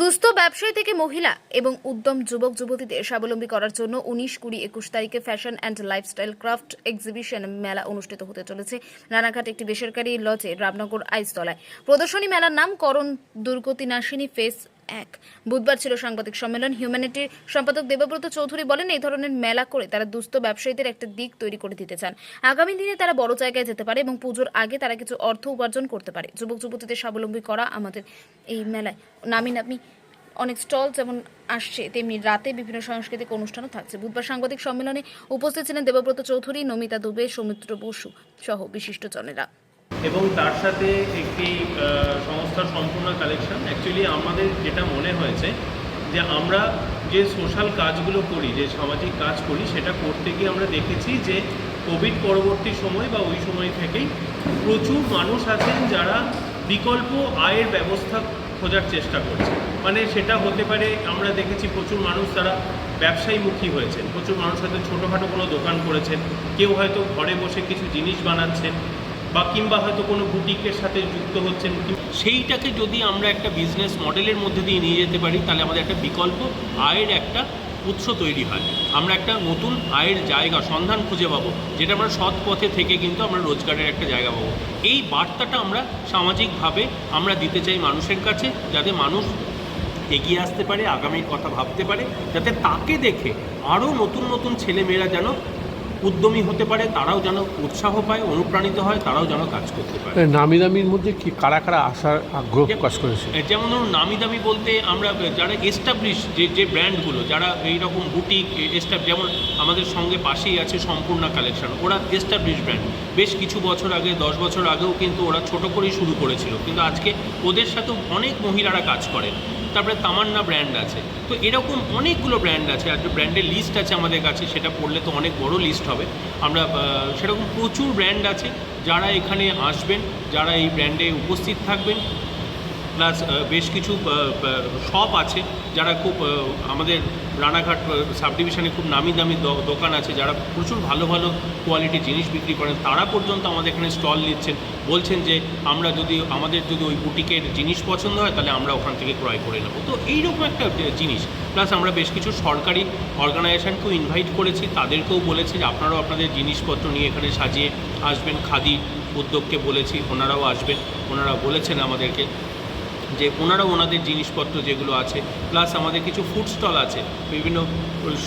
দুস্থ ব্যবসায়ী থেকে মহিলা এবং উদ্যম যুবক যুবতীদের স্বাবলম্বী করার জন্য উনিশ কুড়ি একুশ তারিখে fashion and lifestyle craft exhibition মেলা অনুষ্ঠিত হতে চলেছে। রানাঘাট একটি বেসরকারি লজে রামনগর আইসতলায়। প্রদর্শনী মেলার নাম করণ দুর্গতি নাশিনী ফেস এক। বুধবার ছিল সাংবাদিক সম্মেলন। হিউম্যানিটির সম্পাদক দেবব্রত চৌধুরী বলেন, এই ধরনের মেলা করে তারা দুস্থ ব্যবসায়ীদের একটা দিক তৈরি করে দিতে চান। আগামী দিনে তারা বড় জায়গায় যেতে পারে এবং পুজোর আগে তারা কিছু অর্থ উপার্জন করতে পারে। যুবক যুবতীদের স্বাবলম্বী করা আমাদের এই মেলায়। নামি নামি অনেক স্টল যেমন আসছে, তেমনি রাতে বিভিন্ন সাংস্কৃতিক অনুষ্ঠানও থাকছে। বুধবার সাংবাদিক সম্মেলনে উপস্থিত ছিলেন দেবব্রত চৌধুরী, নমিতা দুবে, সৌমিত্র বসু সহ বিশিষ্টজনেরা এবং তার সাথে একটি সংস্থার সম্পূর্ণ কালেকশন অ্যাকচুয়ালি আমাদের যেটা মনে হয়েছে যে আমরা যে সোশ্যাল কাজগুলো করি, যে সামাজিক কাজ করি, সেটা করতে গিয়ে আমরা দেখেছি যে কোভিড পরবর্তী সময় বা ওই সময় থেকেই প্রচুর মানুষ আছেন যারা বিকল্প আয়ের ব্যবস্থা খোঁজার চেষ্টা করছে মানে সেটা হতে পারে আমরা দেখেছি প্রচুর মানুষ তারা ব্যবসায়ীমুখী হয়েছেন। প্রচুর মানুষ হয়তো ছোটোখাটো কোনো দোকান করেছেন, কেউ হয়তো ঘরে বসে কিছু জিনিস বানাচ্ছেন। বা কিংবা হয়তো কোনো বুটিকের সাথে যুক্ত হচ্ছেন সেইটাকে যদি আমরা একটা বিজনেস মডেলের মধ্যে দিয়ে নিয়ে যেতে পারি, তাহলে আমাদের একটা বিকল্প আয়ের একটা উৎস তৈরি হয়। আমরা একটা নতুন আয়ের জায়গা, সন্ধান খুঁজে পাবো, যেটা আমরা সৎ পথে থেকে কিন্তু আমরা রোজগারের একটা জায়গা পাবো। এই বার্তাটা আমরা সামাজিকভাবে আমরা দিতে চাই মানুষের কাছে, যাতে মানুষ এগিয়ে আসতে পারে, আগামীর কথা ভাবতে পারে, যাতে তাকে দেখে আরও নতুন নতুন ছেলেমেয়েরা যেন উদ্যমী হতে পারে তারাও যেন উৎসাহ পায় অনুপ্রাণিত হয় তারাও যেন কাজ করতে পারে। নামি দামির মধ্যে কি কারা কারা আসার আগ্রহ প্রকাশ করেছে? যেমন ধরুন নামি দামি বলতে আমরা যারা এস্টাবলিশ যে যে ব্র্যান্ডগুলো যারা এইরকম বুটিক এস্টাব যেমন আমাদের সঙ্গে পাশেই আছে সম্পূর্ণ কালেকশন ওরা এস্টাবলিশ ব্র্যান্ড বেশ কিছু বছর আগে দশ বছর আগেও কিন্তু ওরা ছোট করেই শুরু করেছিল। কিন্তু আজকে ওদের সাথেও অনেক মহিলারা কাজ করেন। তারপরে তামান্না ব্র্যান্ড আছে। তো এরকম অনেকগুলো ব্র্যান্ড আছে, আর যে ব্র্যান্ডের লিস্ট আছে আমাদের কাছে, সেটা পড়লে তো অনেক বড় লিস্ট হবে। আমরা সেরকম প্রচুর ব্র্যান্ড আছে যারা এখানে আসবেন, যারা এই ব্র্যান্ডে উপস্থিত থাকবেন। প্লাস বেশ কিছু শপ আছে যারা খুব আমাদের রানাঘাট সাব ডিভিশনে খুব নামি দামি দোকান আছে যারা প্রচুর ভালো ভালো কোয়ালিটির জিনিস বিক্রি করেন। তারা পর্যন্ত আমাদের এখানে স্টল নিচ্ছেন। বলছেন যে, আমরা যদি, আমাদের যদি ওই বুটিকের জিনিস পছন্দ হয়, তাহলে আমরা ওখান থেকে ক্রয় করে নেব। তো এইরকম একটা জিনিস। প্লাস আমরা বেশ কিছু সরকারি অর্গানাইজেশনকেও ইনভাইট করেছি। তাদেরকেও বলেছি যে, আপনারাও আপনাদের জিনিসপত্র নিয়ে এখানে সাজিয়ে আসবেন। খাদি উদ্যোগকে বলেছি, ওনারাও আসবেন। ওনারা বলেছেন আমাদেরকে। যে ওনারা ওনাদের জিনিসপত্র যেগুলো আছে প্লাস আমাদের কিছু ফুড স্টল আছে, বিভিন্ন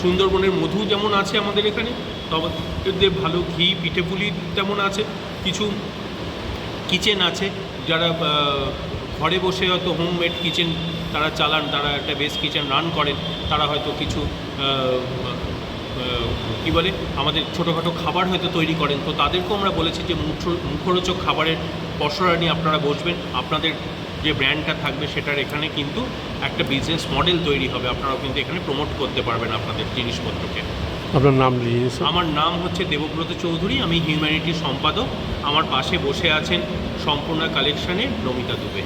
সুন্দরবনের মধু যেমন আছে আমাদের এখানে, তবে ভালো ঘি, পিঠেপুলি তেমন আছে, কিছু কিচেন আছে, যারা ঘরে বসে হয়তো হোমমেড কিচেন তারা চালান, তারা একটা বেস কিচেন রান করেন, তারা হয়তো কিছু কী বলে, আমাদের ছোটোখাটো খাবার হয়তো তৈরি করেন, তো তাদেরকেও আমরা বলেছি যে মুখ- মুখরোচক খাবারের পসরা নিয়ে আপনারা বসবেন, আপনাদের যে ব্র্যান্ডটা থাকবে সেটার এখানে কিন্তু একটা বিজনেস মডেল তৈরি হবে। আপনারাও কিন্তু এখানে প্রমোট করতে পারবেন আপনাদের জিনিসপত্রকে। আপনার নাম লিখেছে আমার নাম হচ্ছে দেবব্রত চৌধুরী আমি হিউম্যানিটির সম্পাদক। আমার পাশে বসে আছেন সম্পূর্ণা কালেকশনের নমিতা দুবে।